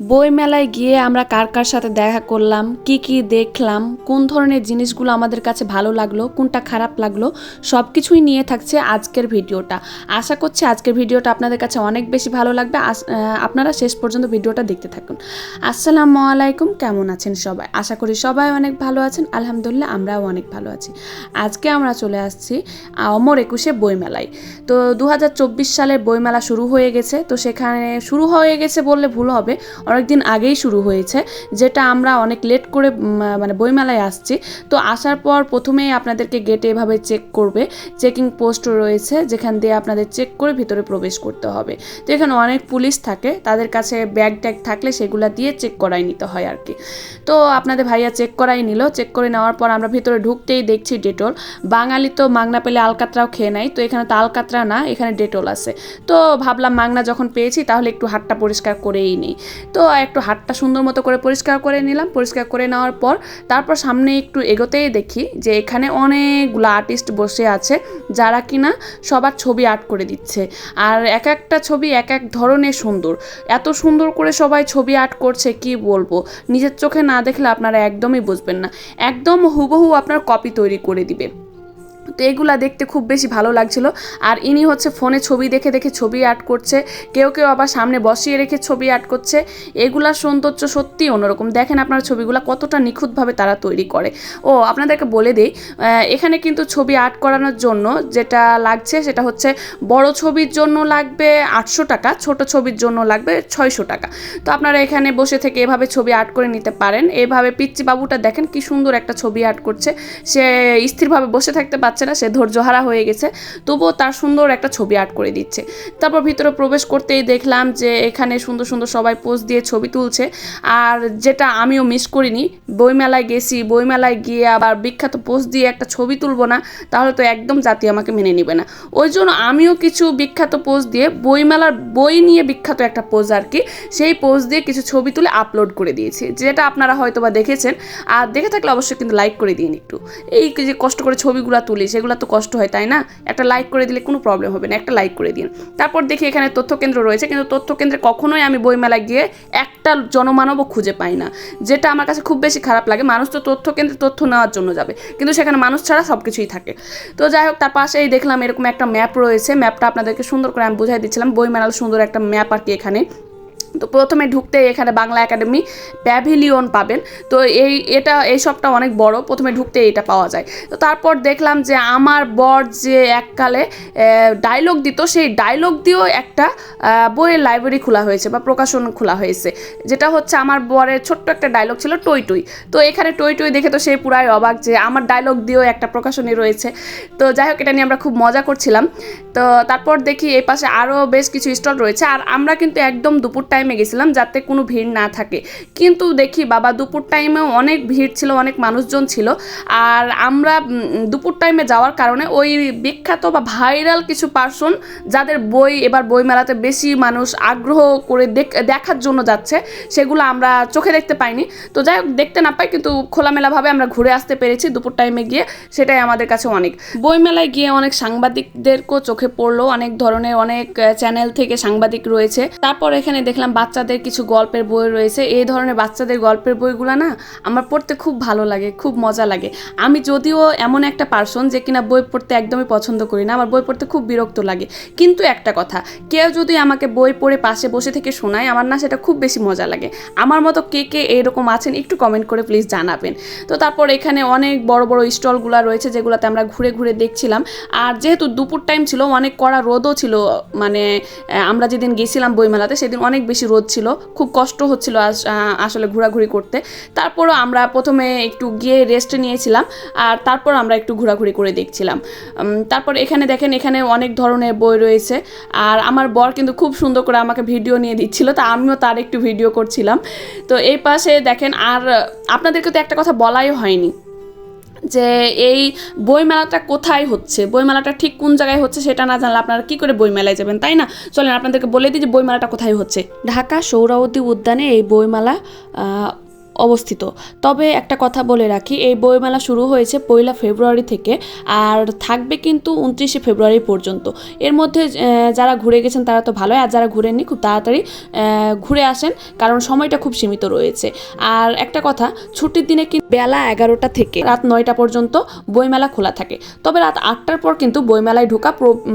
বইমেলায় গিয়ে আমরা কার কার সাথে দেখা করলাম, কি কি দেখলাম, কোন ধরনের জিনিসগুলো আমাদের কাছে ভালো লাগল, কোনটা খারাপ লাগল সব কিছুই নিয়ে থাকছে আজকের ভিডিওটা। আশা করছি আজকের ভিডিওটা আপনাদের কাছে অনেক বেশি ভালো লাগবে। আপনারা শেষ পর্যন্ত ভিডিওটা দেখতে থাকুন। আসসালামু আলাইকুম, কেমন আছেন সবাই? আশা করি সবাই অনেক ভালো আছেন। আলহামদুলিল্লাহ, আমরাও অনেক ভালো আছি। আজকে আমরা চলে আসছি অমর একুশে বইমেলায়। তো দু হাজার চব্বিশ সালের বইমেলা শুরু হয়ে গেছে। তো সেখানে শুরু হয়ে গেছে বললে ভুল হবে। অনেকদিন আগেই শুরু হয়েছে, যেটা আমরা অনেক লেট করে মানে বইমেলায় আসছি। তো আসার পর প্রথমেই আপনাদেরকে গেটে এভাবে চেক করবে চেকিং পোস্ট রয়েছে, যেখান দিয়ে আপনাদের চেক করে ভিতরে প্রবেশ করতে হবে। তো এখানে অনেক পুলিশ থাকে, তাদের কাছে ব্যাগ ট্যাগ থাকলে সেগুলো দিয়ে চেক করাই নিতে হয় আর কি। তো আপনাদের ভাইয়া চেক করাই নিল চেক করে নেওয়ার পর আমরা ভিতরে ঢুকতেই দেখছি ডেটল বাঙালি তো মাংনা পেলে আলকাতরাও খেয়ে নেয়, তো এখানে তো আলকাতরা না, এখানে ডেটল আছে। তো ভাবলাম মাংনা যখন পেয়েছি, তাহলে একটু হাতটা পরিষ্কার করেই নিই। তো একটু হাতটা সুন্দর মতো করে পরিষ্কার করে নিলাম। পরিষ্কার করে নেওয়ার পর তারপর সামনে একটু এগোতেই দেখি যে এখানে অনেকগুলো আর্টিস্ট বসে আছে, যারা কিনা সবার ছবি আর্ট করে দিচ্ছে। আর এক একটা ছবি এক এক ধরনের সুন্দর। এত সুন্দর করে সবাই ছবি আর্ট করছে, কি বলব? নিজের চোখে না দেখলে আপনারা একদমই বুঝবেন না। একদম হুবহু আপনার কপি তৈরি করে দিবে। তো এগুলা দেখতে খুব বেশি ভালো লাগছিল। আর ইনি হচ্ছে ফোনে ছবি দেখে দেখে ছবি আর্ট করছে। কেউ কেউ আবার সামনে বসিয়ে রেখে ছবি আর্ট করছে। এগুলার সৌন্দর্য সত্যিই অন্যরকম। দেখেন আপনার ছবিগুলো কতটা নিখুঁতভাবে তারা তৈরি করে। ও, আপনাদেরকে বলে দিই এখানে কিন্তু ছবি আর্ট করানোর জন্য যেটা লাগছে সেটা হচ্ছে বড় ছবির জন্য লাগবে আটশো টাকা, ছোট ছবির জন্য লাগবে ছয়শো টাকা। তো আপনারা এখানে বসে থেকে এভাবে ছবি আর্ট করে নিতে পারেন। এভাবে পিচ্চি বাবুটা দেখেন কি সুন্দর একটা ছবি আর্ট করছে। সে স্থিরভাবে বসে থাকতে পারছে না, সে ধৈর্যহারা হয়ে গেছে। তবুও তার সুন্দর একটা ছবি আর্ট করে দিচ্ছে। তারপর ভিতরে প্রবেশ করতেই দেখলাম যে এখানে সুন্দর সুন্দর সবাই পোজ দিয়ে ছবি তুলছে। আর যেটা আমিও মিস করিনি, বইমেলায় গেছি, বইমেলায় গিয়ে আবার বিখ্যাত পোজ দিয়ে একটা ছবি তুলবো না, তাহলে তো একদম জাতি আমাকে মেনে নিবে না। ওই জন্য আমিও কিছু বিখ্যাত পোজ দিয়ে বইমেলার বই নিয়ে বিখ্যাত একটা পোজ আর কি, সেই পোজ দিয়ে কিছু ছবি তুলে আপলোড করে দিয়েছি, যেটা আপনারা হয়তো বা দেখেছেন। আর দেখে থাকলে অবশ্যই কিন্তু লাইক করে দিন একটু। এই যে কষ্ট করে ছবিগুলো তুলি সেগুলো তো কষ্ট হয়, তাই না? একটা লাইক করে দিলে কোনো প্রবলেম হবে না, একটা লাইক করে দিন। তারপর দেখি এখানে তথ্য কেন্দ্র রয়েছে, কিন্তু তথ্য কেন্দ্রে কখনোই আমি বইমেলায় গিয়ে একটা জনমানবও খুঁজে পাই না, যেটা আমার কাছে খুব বেশি খারাপ লাগে। মানুষ তো তথ্য কেন্দ্রে তথ্য নেওয়ার জন্য যাবে, কিন্তু সেখানে মানুষ ছাড়া সব কিছুই থাকে। তো যাই হোক, তার পাশেই দেখলাম এরকম একটা ম্যাপ রয়েছে। ম্যাপটা আপনাদেরকে সুন্দর করে আমি বুঝাই দিচ্ছিলাম। বইমেলার সুন্দর একটা ম্যাপ আর কি এখানে। তো প্রথমে ঢুকতে এখানে বাংলা একাডেমি প্যাভিলিয়ন পাবেন। তো এই, এটা, এই সবটা অনেক বড়, প্রথমে ঢুকতে এটা পাওয়া যায়। তো তারপর দেখলাম যে আমার বর যে এককালে ডায়লগ দিত, সেই ডায়লগ দিয়েও একটা বইয়ের লাইব্রেরি খোলা হয়েছে বা প্রকাশন খোলা হয়েছে। যেটা হচ্ছে আমার বরের ছোট্ট একটা ডায়লগ ছিল টই টই। তো এখানে টই টই দেখে তো সেই পুরাই অবাক যে আমার ডায়লগ দিয়েও একটা প্রকাশনী রয়েছে। তো যাই হোক, এটা নিয়ে আমরা খুব মজা করছিলাম। তো তারপর দেখি এই পাশে আরও বেশ কিছু স্টল রয়েছে। আর আমরা কিন্তু একদম দুপুর টাইমে গেছিলাম যাতে কোনো ভিড় না থাকে। কিন্তু দেখি বাবা দুপুর টাইমেও অনেক ভিড় ছিল, অনেক মানুষজন ছিল। আর আমরা দুপুর টাইমে যাওয়ার কারণে ওই বিখ্যাত বা ভাইরাল কিছু পার্সন যাদের বই, এবার বই মেলাতে বেশি মানুষ আগ্রহ করে দেখ- দেখার জন্য যাচ্ছে, সেগুলো আমরা চোখে দেখতে পাইনি। তো যাই হোক, দেখতে না পাই, কিন্তু খোলামেলাভাবে আমরা ঘুরে আসতে পেরেছি দুপুর টাইমে গিয়ে, সেটাই আমাদের কাছে অনেক। বইমেলায় গিয়ে অনেক সাংবাদিকদেরকেও চোখে পড়ল, অনেক ধরনের অনেক চ্যানেল থেকে সাংবাদিক রয়েছে। তারপর এখানে দেখলাম বাচ্চাদের কিছু গল্পের বই রয়েছে। এই ধরনের বাচ্চাদের গল্পের বইগুলো না আমার পড়তে খুব ভালো লাগে, খুব মজা লাগে। আমি যদিও এমন একটা পার্সন যে কিনা বই পড়তে একদমই পছন্দ করি না, আমার বই পড়তে খুব বিরক্ত লাগে। কিন্তু একটা কথা, কেউ যদি আমাকে বই পড়ে পাশে বসে থেকে শোনায়, আমার না সেটা খুব বেশি মজা লাগে। আমার মতো কে কে এরকম আছেন একটু কমেন্ট করে প্লিজ জানাবেন। তো তারপর এখানে অনেক বড় বড় স্টলগুলো রয়েছে যেগুলোতে আমরা ঘুরে ঘুরে দেখছিলাম। আর যেহেতু দুপুর টাইম ছিল, অনেক কড়া রোদও ছিল মানে আমরা যেদিন গেছিলাম বইমেলাতে, সেদিন অনেক বেশি রোদ ছিল, খুব কষ্ট হচ্ছিল আস- আসলে ঘোরাঘুরি করতে। তারপরও আমরা প্রথমে একটু গিয়ে রেস্ট নিয়েছিলাম, আর তারপর আমরা একটু ঘোরাঘুরি করে দেখছিলাম। তারপর এখানে দেখেন, এখানে অনেক ধরনের বই রয়েছে, আর আমার বর কিন্তু খুব সুন্দর করে আমাকে ভিডিও নিয়ে দিচ্ছিল, তা আমিও তার একটু ভিডিও করছিলাম। তো এই পাশে দেখেন, আর আপনাদেরকে তো একটা কথা বলাই হয়নি যে এই বইমেলাটা কোথায় হচ্ছে? বইমেলাটা ঠিক কোন জায়গায় হচ্ছে সেটা না জানলে আপনারা কী করে বইমেলায় যাবেন, তাই না? চলেন আপনাদেরকে বলে দিই যে বইমেলাটা কোথায় হচ্ছে। ঢাকা সৌরাবতী উদ্যানে এই বইমেলা অবস্থিত। তবে একটা কথা বলে রাখি, এই বইমেলা শুরু হয়েছে পয়লা ফেব্রুয়ারি থেকে আর থাকবে কিন্তু উনত্রিশে ফেব্রুয়ারি পর্যন্ত। এর মধ্যে যারা ঘুরে গেছেন তারা তো ভালোই, আর যারা ঘুরেননি খুব তাড়াতাড়ি ঘুরে আসেন কারণ সময়টা খুব সীমিত রয়েছে। আর একটা কথা, ছুটির দিনে কিন্তু বেলা এগারোটা থেকে রাত নয়টা পর্যন্ত বইমেলা খোলা থাকে। তবে রাত আটটার পর কিন্তু বইমেলায় ঢোকা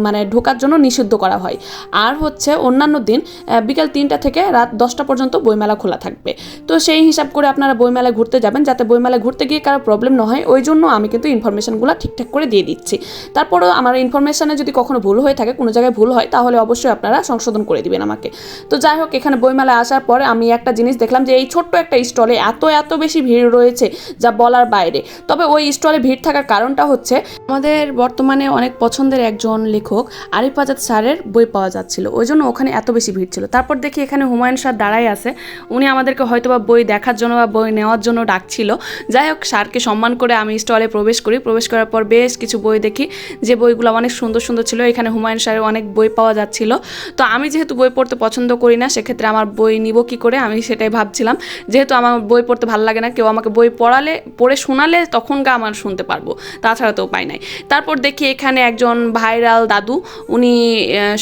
মানে ঢোকার জন্য নিষিদ্ধ করা হয়। আর হচ্ছে অন্যান্য দিন বিকাল তিনটা থেকে রাত দশটা পর্যন্ত বইমেলা খোলা থাকবে। তো সেই হিসাব করে আপনারা বইমেলায় ঘুরতে যাবেন যাতে বইমেলায় ঘুরতে গিয়ে কারও প্রবলেম না হয়। ওই জন্য আমি কিন্তু ইনফরমেশনগুলো ঠিকঠাক করে দিয়ে দিচ্ছি। তারপরেও আমার ইনফরমেশনে যদি কখনো ভুল হয়ে থাকে, কোনো জায়গায় ভুল হয়, তাহলে অবশ্যই আপনারা সংশোধন করে দিবেন আমাকে। তো যাই হোক, এখানে বইমেলায় আসার পরে আমি একটা জিনিস দেখলাম যে, এই ছোট্ট একটা স্টলে এত এত বেশি ভিড় রয়েছে যা বলার বাইরে। তবে ওই স্টলে ভিড় থাকার কারণটা হচ্ছে, আমাদের বর্তমানে অনেক পছন্দের একজন লেখক আরিফ আজাদ স্যারের বই পাওয়া যাচ্ছিল। ওই জন্য ওখানে এত বেশি ভিড় ছিল। তারপর দেখি এখানে হুমায়ুন স্যার দাঁড়াই আছে। উনি আমাদেরকে হয়তো বা বই দেখার জন্য বই নেওয়ার জন্য ডাকছিল। যাই হোক, স্যারকে সম্মান করে আমি স্টলে প্রবেশ করি। প্রবেশ করার পর বেশ কিছু বই দেখি। যে বইগুলো অনেক সুন্দর সুন্দর ছিল, এখানে হুমায়ুন স্যারের অনেক বই পাওয়া যাচ্ছিল। তো আমি যেহেতু বই পড়তে পছন্দ করি না, সেক্ষেত্রে আমার বই নিব কি করে? আমি সেটাই ভাবছিলাম। যেহেতু আমার বই পড়তে ভালো লাগে না, কেউ আমাকে বই পড়ালে, পড়ে শোনালে তখন গা আমার শুনতে পারব। তাছাড়া তো উপায় নাই। তারপর দেখি এখানে একজন ভাইরাল দাদু, উনি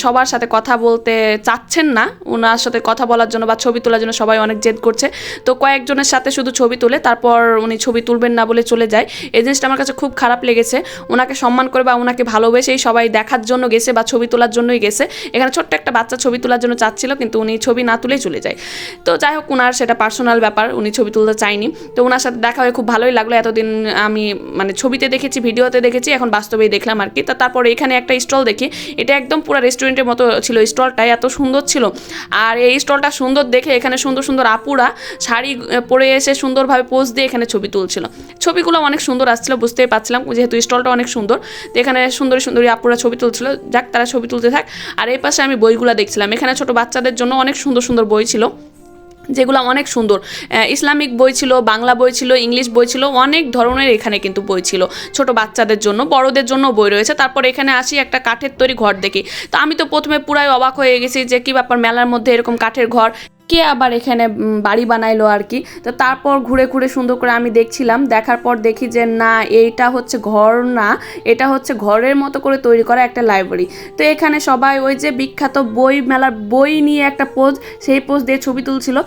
সবার সাথে কথা বলতে চাচ্ছেন না। ওনার সাথে কথা বলার জন্য বা ছবি তোলার জন্য সবাই অনেক জেদ করছে। তো কয়েকজনের সাথে শুধু ছবি তুলে, তারপর উনি ছবি তুলবেন না বলে চলে যায়। এই জিনিসটা আমার কাছে খুব খারাপ লেগেছে। ওনাকে সম্মান করে বা ওনাকে ভালোবেসেই সবাই দেখার জন্য গেছে বা ছবি তোলার জন্যই গেছে। এখানে ছোট্ট একটা বাচ্চা ছবি তোলার জন্য চাচ্ছিল, কিন্তু উনি ছবি না তুলেই চলে যায়। তো যাই হোক ওনার সেটা পার্সোনাল ব্যাপার, উনি ছবি তুলতে চায়নি। তো ওনার সাথে দেখা হয়ে খুব ভালোই লাগল। এতদিন আমি মানে ছবিতে দেখেছি, ভিডিওতে দেখেছি, এখন বাস্তবেই দেখলাম আর কি। তা তারপর এখানে একটা স্টল দেখি। এটা একদম পুরো রেস্টুরেন্টের মতো ছিল স্টলটা, এত সুন্দর ছিল। আর এই স্টলটা সুন্দর দেখে এখানে সুন্দর সুন্দর আপুরা শাড়ি পরে এসে সুন্দরভাবে পোজ দিয়ে এখানে ছবি তুলছিল। ছবিগুলো অনেক সুন্দর আসছিল, বুঝতেই পারছিলাম, যেহেতু স্টলটা অনেক সুন্দর। তো এখানে সুন্দরী সুন্দরী আপুরা ছবি তুলছিল। যাক, তারা ছবি তুলতে থাক। আর এই পাশে আমি বইগুলো দেখছিলাম। এখানে ছোট বাচ্চাদের জন্য অনেক সুন্দর সুন্দর বই ছিল, যেগুলো অনেক সুন্দর। ইসলামিক বই ছিল, বাংলা বই ছিল, ইংলিশ বই ছিল, অনেক ধরনের এখানে কিন্তু বই ছিল। ছোট বাচ্চাদের জন্য, বড়দের জন্য বই রয়েছে। তারপর এখানে আসি একটা কাঠের তৈরি ঘর দেখি। তো আমি তো প্রথমে পুরাই অবাক হয়ে গেছি যে কি ব্যাপার, মেলার মধ্যে এরকম কাঠের ঘর। কে আবার এখানে বাড়ি বানাইলো আর কি। তো তারপর ঘুরে ঘুরে সুন্দর করে আমি দেখছিলাম। দেখার পর দেখি যে না, এইটা হচ্ছে ঘর না, এটা হচ্ছে ঘরের মতো করে তৈরি করা একটা লাইব্রেরি তো এখানে সবাই ওই যে বিখ্যাত বই মেলার বই নিয়ে একটা পোজ সেই পোজ দিয়ে ছবি তুলছিল।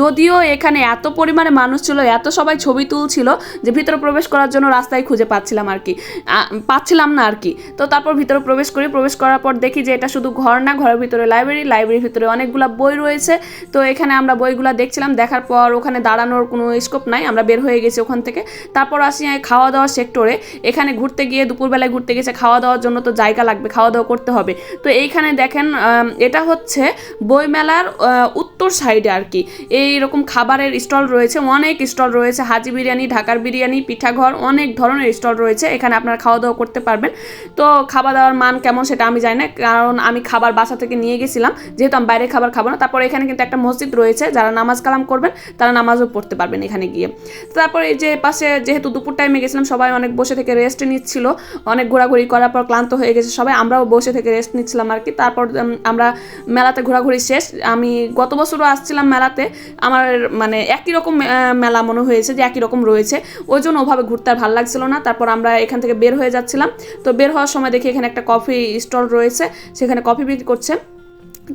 যদিও এখানে এত পরিমাণে মানুষ ছিল, এত সবাই ছবি তুলছিল যে ভিতরে প্রবেশ করার জন্য রাস্তায় খুঁজে পাচ্ছিলাম আর কি। পাচ্ছিলাম না আর কি। তো তারপর ভিতরে প্রবেশ করি, প্রবেশ করার পর দেখি যে এটা শুধু ঘর না, ঘরের ভিতরে লাইব্রেরি লাইব্রেরির ভিতরে অনেকগুলো বই রয়েছে। তো এখানে আমরা বইগুলো দেখছিলাম, দেখার পর ওখানে দাঁড়ানোর কোনো স্কোপ নাই, আমরা বের হয়ে গেছি ওখান থেকে। তারপর আসি খাওয়া দাওয়া সেক্টরে এখানে ঘুরতে গিয়ে দুপুরবেলায় ঘুরতে গেছে খাওয়া দাওয়ার জন্য তো জায়গা লাগবে খাওয়া দাওয়া করতে হবে। তো এইখানে দেখেন এটা হচ্ছে বইমেলার উত্তর সাইডে আর কি। এই রকম খাবারের স্টল রয়েছে, অনেক স্টল রয়েছে, হাজি বিরিয়ানি, ঢাকার বিরিয়ানি, পিঠাঘর, অনেক ধরনের স্টল রয়েছে, এখানে আপনারা খাওয়া দাওয়া করতে পারবেন। তো খাওয়া দাওয়ার মান কেমন সেটা আমি জানি না, কারণ আমি খাবার বাসা থেকে নিয়ে গেছিলাম, যেহেতু আমি বাইরে খাবার খাব না, তারপর এখানে কিন্তু একটা মসজিদ রয়েছে, যারা নামাজ কালাম করবেন, তারা নামাজও পড়তে পারবেন এখানে গিয়ে। তারপর এই যে পাশে যেহেতু দুপুর টাইমে গেছিলাম, সবাই অনেক বসে থেকে রেস্ট নিচ্ছিল। অনেক ঘোরাঘুরি করার পর ক্লান্ত হয়ে গেছে সবাই, আমরাও বসে থেকে রেস্ট নিচ্ছিলাম আর কি। তারপর আমরা মেলাতে ঘোরাঘুরি শেষ। আমি গত বছরও আসছিলাম মেলাতে। আমার মানে একই রকম মেলা মনে হয়েছে যে একই রকম রয়েছে। ওই জন্য ওভাবে ঘুরতে আর ভালো লাগছিল না। তারপর আমরা এখান থেকে বের হয়ে যাচ্ছিলাম। তো বের হওয়ার সময় দেখি এখানে একটা কফি স্টল রয়েছে। সেখানে কফি বিক্রি করছে।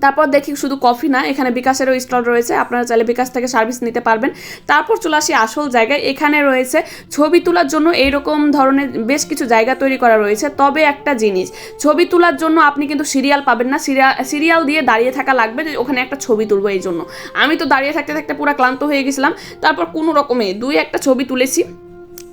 তারপর দেখি শুধু কফি না, এখানে বিকাশেরও স্টল রয়েছে, আপনারা চাইলে বিকাশ থেকে সার্ভিস নিতে পারবেন। তারপর চলে আসি আসল জায়গায়, এখানে রয়েছে ছবি তোলার জন্য এইরকম ধরনের বেশ কিছু জায়গা তৈরি করা রয়েছে। তবে একটা জিনিস, ছবি তোলার জন্য আপনি কিন্তু সিরিয়াল পাবেন না সিরিয়াল সিরিয়াল দিয়ে দাঁড়িয়ে থাকা লাগবে যে ওখানে একটা ছবি তুলবো এই জন্য। আমি তো দাঁড়িয়ে থাকতে থাকতে পুরো ক্লান্ত হয়ে গেছিলাম। তারপর কোনো রকমে দুই একটা ছবি তুলেছি।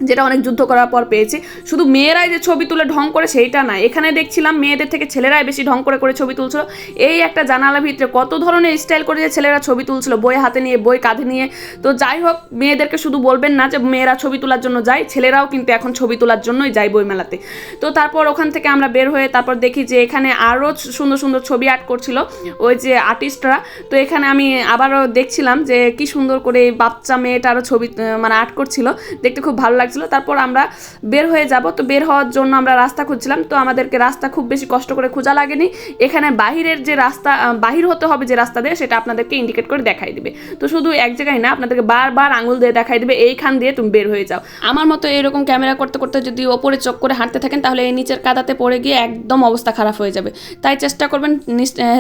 যেটা অনেক যুদ্ধ করার পর পেয়েছি। শুধু মেয়েরাই যে ছবি তুলে ঢং করে সেইটা না এখানে দেখছিলাম মেয়েদের থেকে ছেলেরাই বেশি ঢং করে করে ছবি তুলছিল। এই একটা জানালা ভিতরে কত ধরনের স্টাইল করে যে ছেলেরা ছবি তুলছিল বই হাতে নিয়ে, বই কাঁধে নিয়ে। তো যাই হোক, মেয়েদেরকে শুধু বলবেন না যে মেয়েরা ছবি তোলার জন্য যায়, ছেলেরাও কিন্তু এখন ছবি তোলার জন্যই যায় বই মেলাতে তো তারপর ওখান থেকে আমরা বের হয়ে তারপর দেখি যে এখানে আরও সুন্দর সুন্দর ছবি আর্ট করছিল ওই যে আর্টিস্টরা। তো এখানে আমি আবারও দেখছিলাম যে কি সুন্দর করে বাচ্চা মেয়েটারও ছবি মানে আর্ট করছিল। দেখতে খুব ভালো লাগে লাগছিল, তারপর আমরা বের হয়ে যাব। তো বের হওয়ার জন্য আমরা রাস্তা খুঁজছিলাম, তো আমাদেরকে রাস্তা খুব বেশি কষ্ট করে খোঁজা লাগেনি। এখানে বাহিরের যে রাস্তা বাহির হতে হবে যে রাস্তা দিয়ে, সেটা আপনাদেরকে ইন্ডিকেট করে দেখাই দিবে। তো শুধু এক জায়গায় না, আপনাদেরকে বারবার আঙুল দিয়ে দেখাই দিবে, এইখান দিয়ে তুমি বের হয়ে যাও। আমার মতো এরকম ক্যামেরা করতে করতে যদি ওপরে চোখ করে হাঁটতে থাকেন, তাহলে এই নিচের কাদাতে পড়ে গিয়ে একদম অবস্থা খারাপ হয়ে যাবে। তাই চেষ্টা করবেন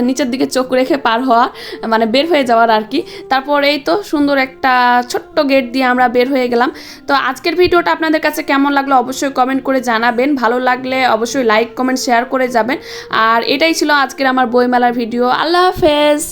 নিচের দিকে চোখ রেখে পার হওয়া মানে বের হয়ে যাওয়ার আর কি। তারপর এই তো সুন্দর একটা ছোট্ট গেট দিয়ে আমরা বের হয়ে গেলাম। তো আজকের ভিডিওটা আপনাদের কাছে কেমন লাগল অবশ্যই কমেন্ট করে জানাবেন। ভালো লাগলে অবশ্যই লাইক কমেন্ট শেয়ার করে যাবেন। আর এটাই ছিল আজকের আমার বইমেলার ভিডিও আল্লাহ হাফেজ!